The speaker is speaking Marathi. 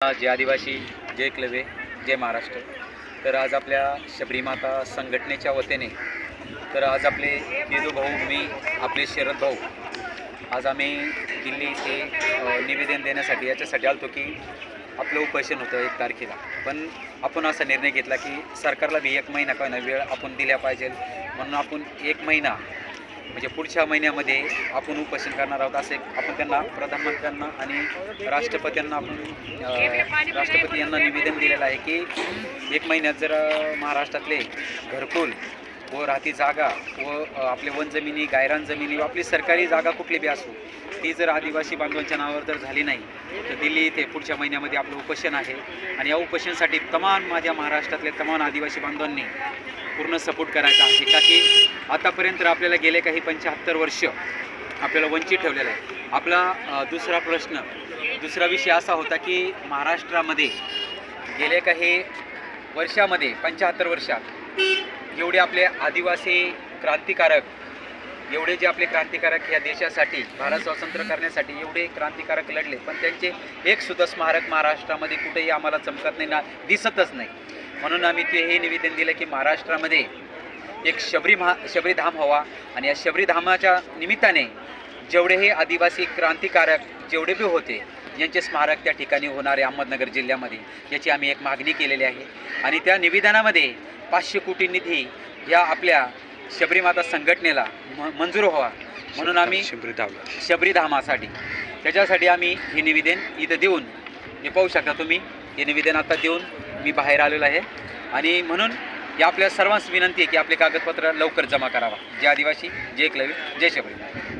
जय आदिवासी जय क्लवे जय महाराष्ट्र तर आज आपल्या शबरीमाता संघटनेच्या वतीने तर आज आपले केदू भाऊ मी आपले शरद भाऊ आज आम्ही दिल्ली इथे निवेदन देण्यासाठी याच्यासाठी आलतो की आपलं उपोषण होतं एक तारखेला. पण आपण असा निर्णय घेतला की सरकारला बी एक महिना काय ना वेळ आपण दिल्या पाहिजे. म्हणून आपण एक महिना म्हणजे पुढच्या महिन्यामध्ये आपण उपोषण करणार आहोत असे आपण त्यांना प्रधानमंत्र्यांना आणि राष्ट्रपतींना आपण राष्ट्रपती यांना निवेदन दिलेलं आहे की एक महिन्यात जर महाराष्ट्रातले घरकुल व राहती जागा व आपले वन जमिनी गायरान जमिनी व आपली सरकारी जागा कुठली बी असो ती जर आदिवासी बांधवांच्या नावावर जर झाली नाही तर दिल्ली इथे पुढच्या महिन्यामध्ये आपलं उपोषण आहे. आणि या उपोषणासाठी तमाम माझ्या महाराष्ट्रातल्या तमाम आदिवासी बांधवांनी पूर्ण सपोर्ट करायचा आहे. का की आतापर्यंत आपल्याला गेले काही पंच्याहत्तर वर्ष आपल्याला वंचित ठेवलेलं आहे. आपला दुसरा प्रश्न दुसरा विषय असा होता की महाराष्ट्रामध्ये गेले काही वर्षामध्ये पंच्याहत्तर वर्षात एवढे आपले आदिवासी क्रांतिकारक एवढे जे आपले क्रांतिकारक या देशासाठी भारत स्वतंत्र करण्यासाठी एवढे क्रांतिकारक लढले पण त्यांचे एक सुद्धा स्मारक महाराष्ट्रामध्ये कुठेही आम्हाला चमकत नाही ना दिसतच नाही. म्हणून आम्ही ते हे निवेदन दिलं की महाराष्ट्रामध्ये एक शबरी महा शबरीधाम हवा आणि या शबरीधामाच्या निमित्ताने जेवढेही आदिवासी क्रांतिकारक जेवढे बी होते यांचे स्मारक त्या ठिकाणी होणारे अहमदनगर जिल्ह्यामध्ये याची आम्ही एक मागणी केलेली आहे. आणि त्या निवेदनामध्ये पाचशे कोटी निधी या आपल्या शबरीमाता संघटनेला म मंजूर व्हावा. म्हणून आम्ही शिंपरी धावला. शबरीधामासाठी त्याच्यासाठी आम्ही हे निवेदन इथं देऊन हे पाहू शकता तुम्ही हे निवेदन आता देऊन मी बाहेर आलेलो आहे. आणि म्हणून या आपल्या सर्वांस विनंती आहे की आपले कागदपत्र लवकर जमा करावा. जय आदिवासी जय एकलव्य जय शबरी